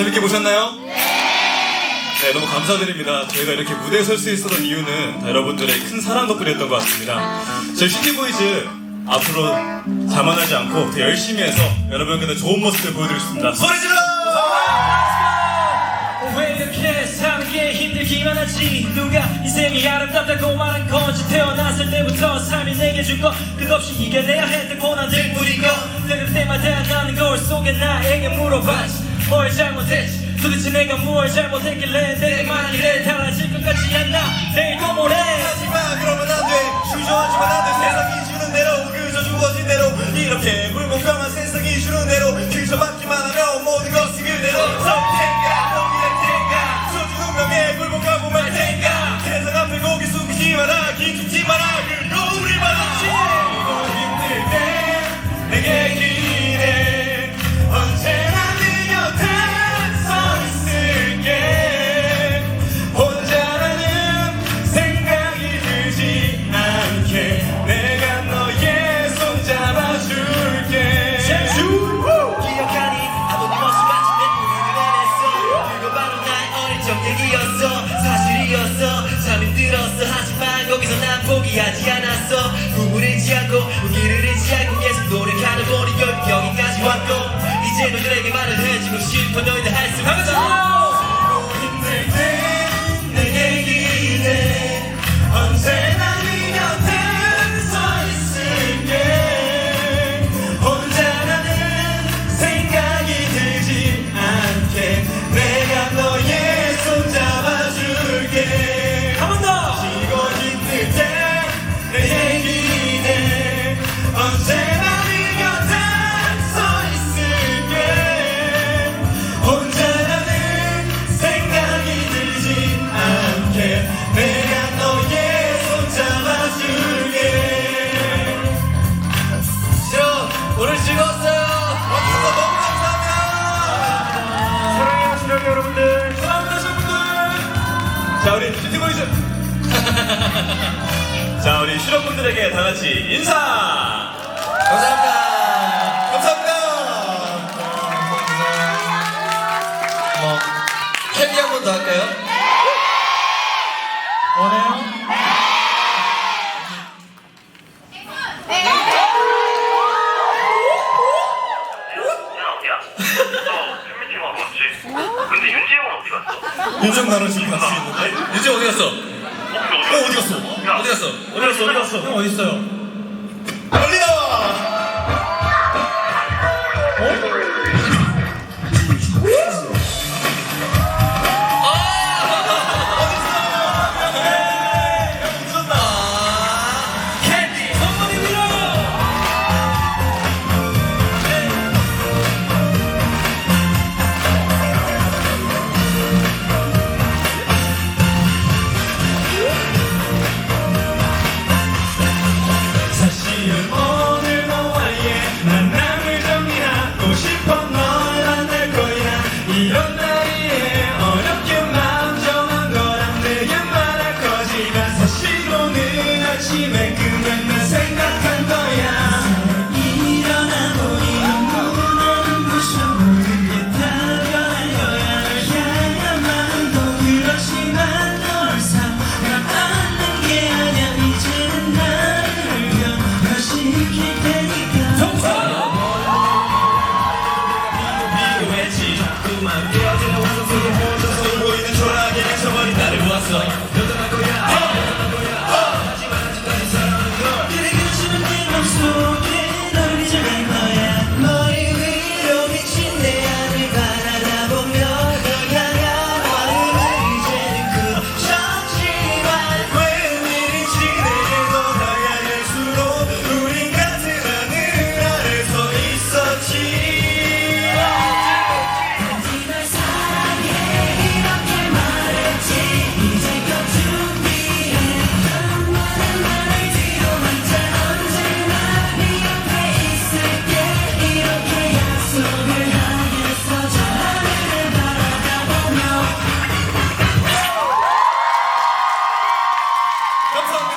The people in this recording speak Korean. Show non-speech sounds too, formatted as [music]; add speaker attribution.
Speaker 1: 재밌게 보셨나요? 네, 너무 감사드립니다. 저희가 이렇게 무대에 설 수 있었던 이유는 다 여러분들의 큰 사랑 덕분이었던 것 같습니다. 저희 시티보이즈 앞으로 자만하지 않고 더 열심히 해서 여러분께 좋은 모습을 보여드리겠습니다. 소리 질러!
Speaker 2: 힘들기만 하지 누가 인생이 아름답다고 말한 건지 태어났을 때부터 삶이 내게 준 것 끝없이 이겨내야 했던 고난들 것 그럴 때마다 나는 거울 속에 나에게 물어봤지 Moi j'aime aux itch, sur les chenilles comme moi j'aime aux inquiets, les démons, les. 포기하지 않았어. 꿈을 용기를 잃지 않고 계속 노력하다 보니 결국 여기까지 왔고 이제 너희들에게 말을 해주고 싶어 너희들 할수 있어
Speaker 1: 자 우리 뷰티보이즈 [laughs] 자 우리 실업분들에게 다 같이 인사 감사합니다 감사합니다
Speaker 2: 뭐 캔디 한번 더 할까요? 원해요? [laughs]
Speaker 3: 야 어디야? 너 팬미팅 하러 왔지? 근데 윤지영은 어디 갔어?
Speaker 1: 윤정 나는 지금 같이 있는데
Speaker 4: 이제 어디 갔어?
Speaker 1: 어 어디 갔어
Speaker 4: 어디 갔어?
Speaker 1: 어디 갔어 어디 갔어
Speaker 2: 형 어딨어요?
Speaker 1: 빨리 나 Excellent.